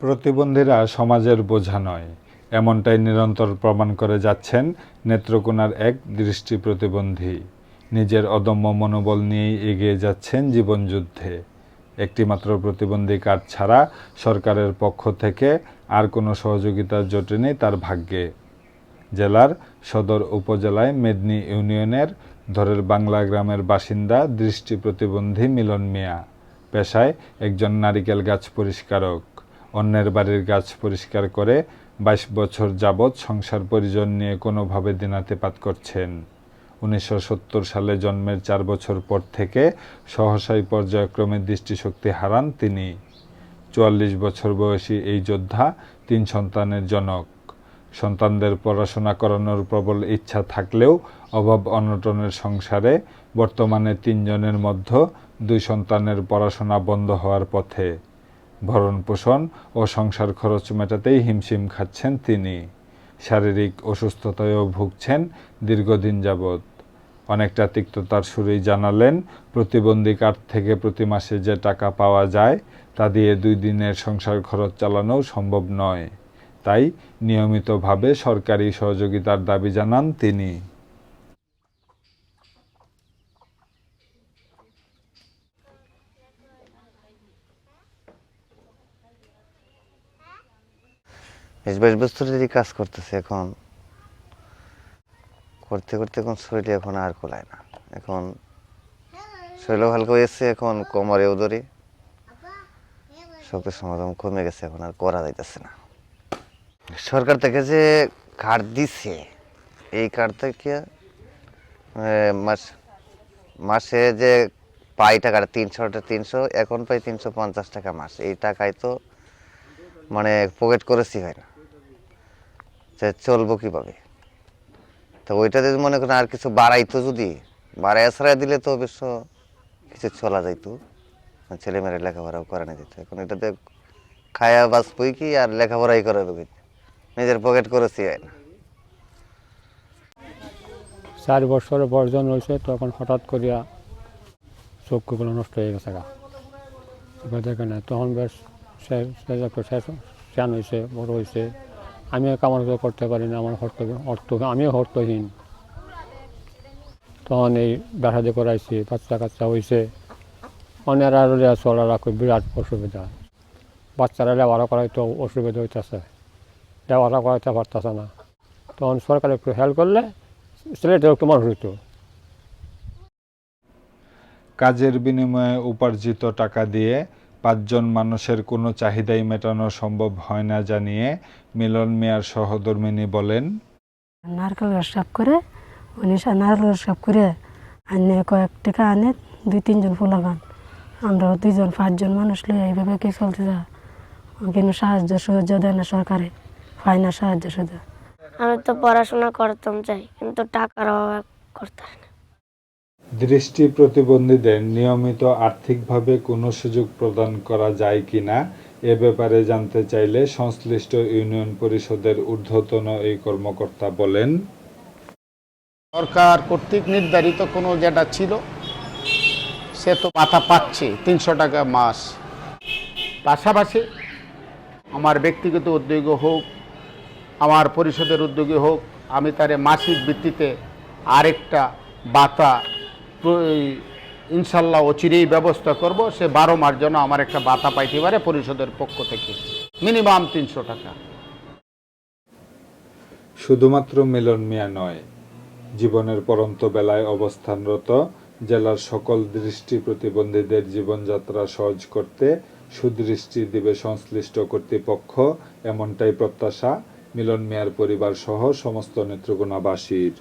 প্রতিবন্ধীরা সমাজের বোঝা নয়। এমনটাই নিরন্তর প্রমাণ করে যাচ্ছেন নেত্রকোনার এক দৃষ্টি প্রতিবন্ধী। নিজের অদম্য মনোবল নিয়েই এগিয়ে যাচ্ছেন জীবনযুদ্ধে। একটিমাত্র প্রতিবন্ধী কার্ড ছাড়া সরকারের পক্ষ থেকে আর কোনো সহযোগিতা জোটেনি তার ভাগ্যে। জেলার সদর উপজেলায় মেদিনী ইউনিয়নের ধরের বাংলা গ্রামের বাসিন্দা দৃষ্টি প্রতিবন্ধী মিলন মিয়া। পেশায় একজন নারিকেল গাছ পরিষ্কারক। অন্যের বাড়ির গাছ পরিষ্কার করে বাইশ বছর যাবৎ সংসার পরিজন নিয়ে কোনোভাবে দিনাতিপাত করছেন। উনিশশো সত্তর সালে জন্মের চার বছর পর থেকে সহসাই পর্যায়ক্রমে দৃষ্টিশক্তি হারান তিনি। চুয়াল্লিশ বছর বয়সী এই যোদ্ধা তিন সন্তানের জনক। সন্তানদের পড়াশোনা করানোর প্রবল ইচ্ছা থাকলেও অভাব অনটনের সংসারে বর্তমানে তিনজনের মধ্যে দুই সন্তানের পড়াশোনা বন্ধ হওয়ার পথে। ভরণ পোষণ ও সংসার খরচ মেটাতেই হিমশিম খাচ্ছেন তিনি। শারীরিক অসুস্থতায়ও ভুগছেন দীর্ঘদিন যাবৎ। অনেকটা তিক্ততার সুরেই জানালেন, প্রতিবন্ধী কার্ড থেকে প্রতি মাসে যে টাকা পাওয়া যায়, তা দিয়ে দুই দিনের সংসার খরচ চালানোও সম্ভব নয়। তাই নিয়মিতভাবে সরকারি সহযোগিতার দাবি জানান তিনি। বেশ বেশ যদি কাজ করতেছে এখন। করতে করতে এখন শরীরে এখন আর কোলায় না। এখন শরীরও হালকা হয়েছে, এখন কোমরেও ধরে শক্তি সমাধান কমে গেছে, এখন আর করা যাইতেছে না। সরকার থেকে যে কার্ড দিছে, এই কার্ড থেকে মাস, মাসে যে পাই টাকাটা, তিনশোটা তিনশো, এখন পাই তিনশো পঞ্চাশ টাকা মাস। এই টাকায় তো মানে পকেট করেছি হয় না। চলবো কীভাবে? তো ওইটা যদি মনে করেন আর কিছু বাড়াইতো যদি বাড়াই ছাড়াই দিলে তো অবশ্য কিছু চলা যাইতো। ছেলে মেয়েরা লেখাপড়াও করানো যেত। এখন এটাতে খায়া বাঁচবই কি আর লেখাপড়াই করাবে কি নিজের পকেট করেছি হয় না চার বছর বর্জন হয়েছে তখন হঠাৎ করিয়া চক্ষুগুলো নষ্ট হয়ে গেছে গা। দেখে তখন বেশ একটু শেষ হয়েছে, বড় হয়েছে। আমিও কামার করে করতে পারি না, আমার হর্ত অর্থ আমিও হর্তহীন তখন এই ব্যথাদি করাইছি, বাচ্চা কাচ্চা হয়েছে অনেক আর চলা রাখো বিরাট অসুবিধা। বাচ্চারা লেবারা করাইতে অসুবিধা হইতেছে। লেবারা করাইতে পারতেছে না। তখন সরকার একটু হেল্প করলে ছেলেটা একটু মানুষ হইতো। কাজের বিনিময়ে উপার্জিত টাকা দিয়ে পাঁচজন মানুষের কোনো চাহিদাই মেটানো সম্ভব হয় না জানিয়ে মিলন মিয়ার সহধর্মিনী বলেন। নারকেল গাছ সাপ করে উনি নারকেল গাছ সাপ করে আনে কয়েক টাকা আনে দুই তিনজন ফুলাগান আমরা দুইজন পাঁচজন মানুষ লই এইভাবে কি চলতে যা কিন্তু সাহায্য সাহায্য দেয় না সরকারে পায় না সাহায্য সুযোগ আমি তো পড়াশোনা করতাম চাই কিন্তু টাকার অভাব করতে হয় না। দৃষ্টি প্রতিবন্ধীদের নিয়মিত আর্থিকভাবে কোনো সুযোগ প্রদান করা যায় কি না, এ ব্যাপারে জানতে চাইলে সংশ্লিষ্ট ইউনিয়ন পরিষদের ঊর্ধ্বতন এই কর্মকর্তা বলেন। সরকার কর্তৃক নির্ধারিত কোনো যেটা ছিল, সে তো মাথা পাচ্ছে, তিনশো টাকা মাস। পাশাপাশি আমার ব্যক্তিগত উদ্যোগে হোক, আমার পরিষদের উদ্যোগে হোক, আমি তারে মাসিক ভিত্তিতে আরেকটা বাতা ইনশাল্লাহ অচিরেই ব্যবস্থা করব। সে বারো মাস যেন আমার একটা বাতা পাইতে পারে পরিষদের পক্ষ থেকে। মিনিমাম তিনশো টাকা। শুধুমাত্র মিলন মিয়া নয়, জীবনের পরন্ত বেলায় অবস্থানরত জেলার সকল দৃষ্টি প্রতিবন্ধীদের জীবনযাত্রা সহজ করতে সুদৃষ্টি দিবে সংশ্লিষ্ট কর্তৃপক্ষ, এমনটাই প্রত্যাশা মিলন মিয়ার পরিবার সহ সমস্ত নেত্রকোনাবাসীর।